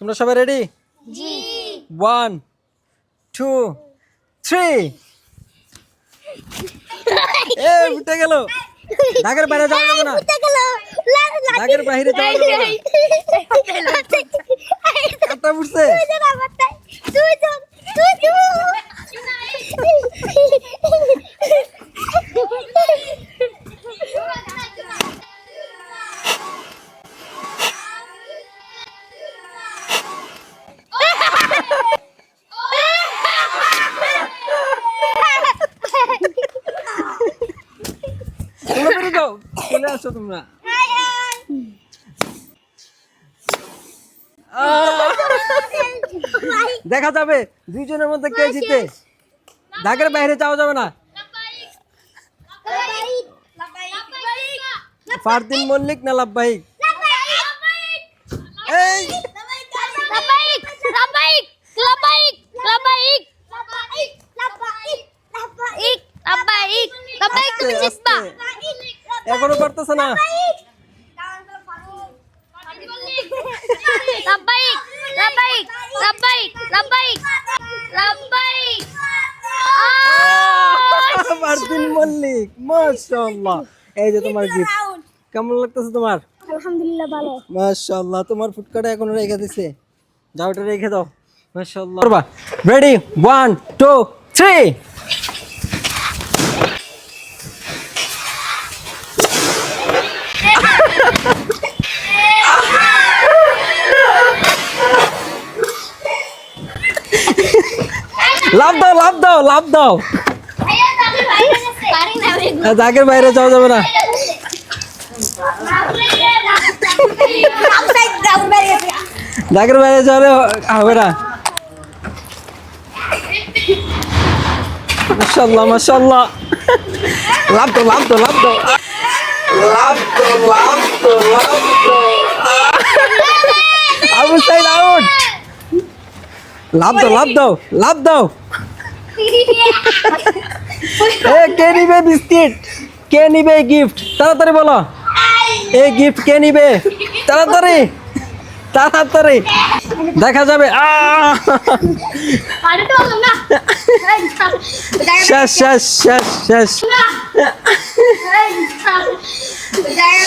তোমরা সবাই রেডি জি। ওয়ান টু থ্রি এ উঠে গেল। ঢাকার বাইরে যাওয়া যাবে না। ঢাকার বাইরে যাওয়া যাবে না। কাটা উঠছে। চলে আসো তোমরা আহ! দেখা যাবে দুইজনের মধ্যে কে জিতে ঢাকের বাইরে যাওয়া যাবে না ফারদিন মল্লিক না লাভবাহিক এই আস্তে, আস্তে। এখনও পারতেছ না। এই যে তোমার কেমন তোমার? তোমার এখনও রেখে দিছে। রেখে দাও। রেডি 1 2 3 দাও লাভ দাও। লাভ দাগের বাইরে যাওয়া যাবে না। দাগের বাইরে যাওয়ালে হবে না। মাশাল্লাহ মাশাল্লাহ লাভ তো লাভ তো লাভ তো লাভ তো লাভ তো লাভ তো আবু সাইড আউট লাভ দাও লাভ দাও লাভ দাও। এ কে নিবে বিস্কিট? কে নিবে গিফট তাড়াতাড়ি বলো। এই গিফট কে নিবে? তাড়াতাড়ি। তাড়াতাড়ি। দেখা যাবে। শেষ শেষ শেষ শেষ।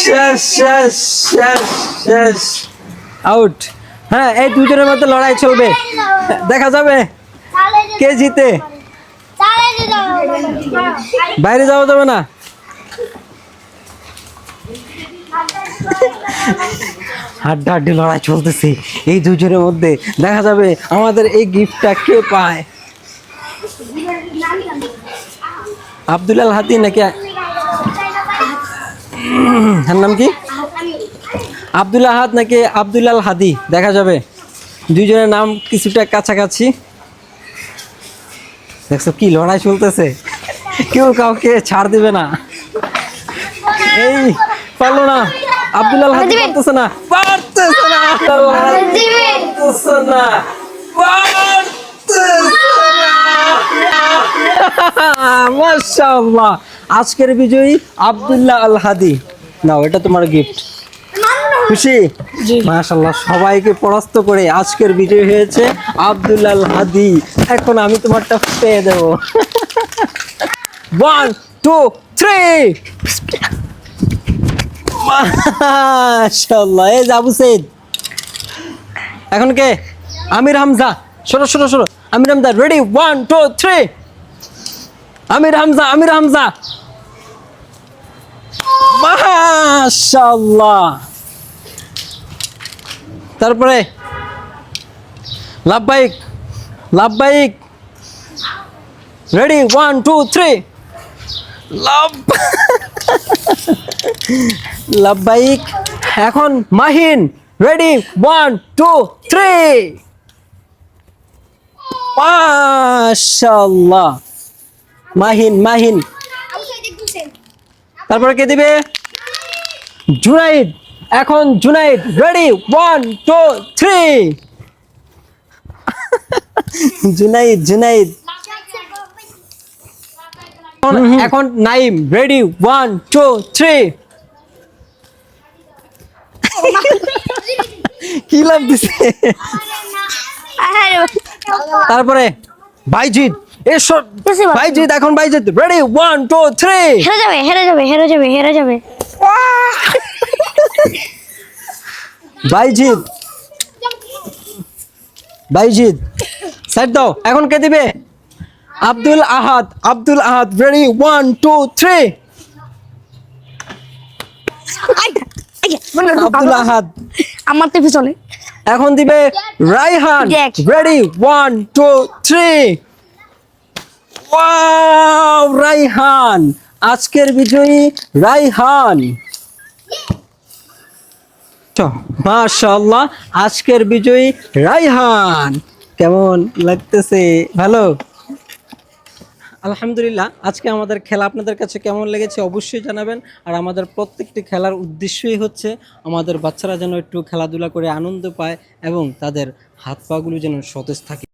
শেষ শেষ শেষ শেষ। আউট হ্যাঁ এই দুজনের মধ্যে লড়াই চলবে। দেখা যাবে। কে জিতে? বাইরে যাওয়া যাবে না? হাড্ডা হাড্ডি লড়াই চলতেছে। এই দুজনের মধ্যে দেখা যাবে আমাদের এই গিফটটা কে পায়? আব্দুল আল হাতি নাকি এর নাম কি? আব্দুল আহাদ নাকি আব্দুল আল হাদি? দেখা যাবে। দুইজনের নাম কিছুটা কাছাকাছি। দেখছ কি লড়াই চলতেছে? কেউ কাউকে ছাড় দিবে না। এই পারল না। আব্দুল আল পারতেছে না। পারতেছে না। পারতেছে না। মাশাআল্লাহ। আজকের বিজয়ী আব্দুল্লাহ আল হাদি নাও এটা তোমার গিফট খুশি? মাশাল্লাহ সবাইকে পরাস্ত করে আজকের বিজয় হয়েছে আব্দুল্লাহ আল হাদি এখন আমি তোমারটা পেয়ে দেব। ওয়ান টু থ্রি মাশাল্লাহ এই যে আবু সৈদ এখন কে? আমির হামজা। সরো সরো সরো Amir Hamza ready one two three Amir Hamza Amir Hamza. মাশাল্লাহ তারপরে, লাভবাহিক লাভবাহিক। রেডি ওয়ান টু থ্রি লাভ। লাভবাহিক এখন Mahin ready one two three মাশাল্লাহ মাহিন মাহিন। তারপরে কে দিবে? জুনাইদ। এখন Junaid ready one two three Junaid Junaid. এখন- এখন Naim ready one two three কি লাভ দিছে? তারপরে বাইজিৎ বাইজিৎ এখন Bayzid ready one two three হেরে যাবে হেরে যাবে হেরে যাবে হেরে যাবে। বাইজিৎ বাইজিৎ সাইড দাও। এখন কে দিবে? Abdul Ahad Abdul Ahad ready one two three Abdul Ahad. আমার তো পিছনে এখন দিবে Raihan. Ready one two three wow Raihan আজকের বিজয়ী রাইহান মাশাআল্লাহ আজকের বিজয়ী রাইহান কেমন লাগতেছে? ভালো? আলহামদুলিল্লাহ, আজকে আমাদের খেলা আপনাদের কাছে কেমন লেগেছে অবশ্যই জানাবেন। আর আমাদের প্রত্যেকটি খেলার উদ্দেশ্যই হচ্ছে আমাদের বাচ্চারা যেন একটু খেলাধুলা করে আনন্দ পায় এবং তাদের হাত পাগুলো যেন সতেজ থাকে।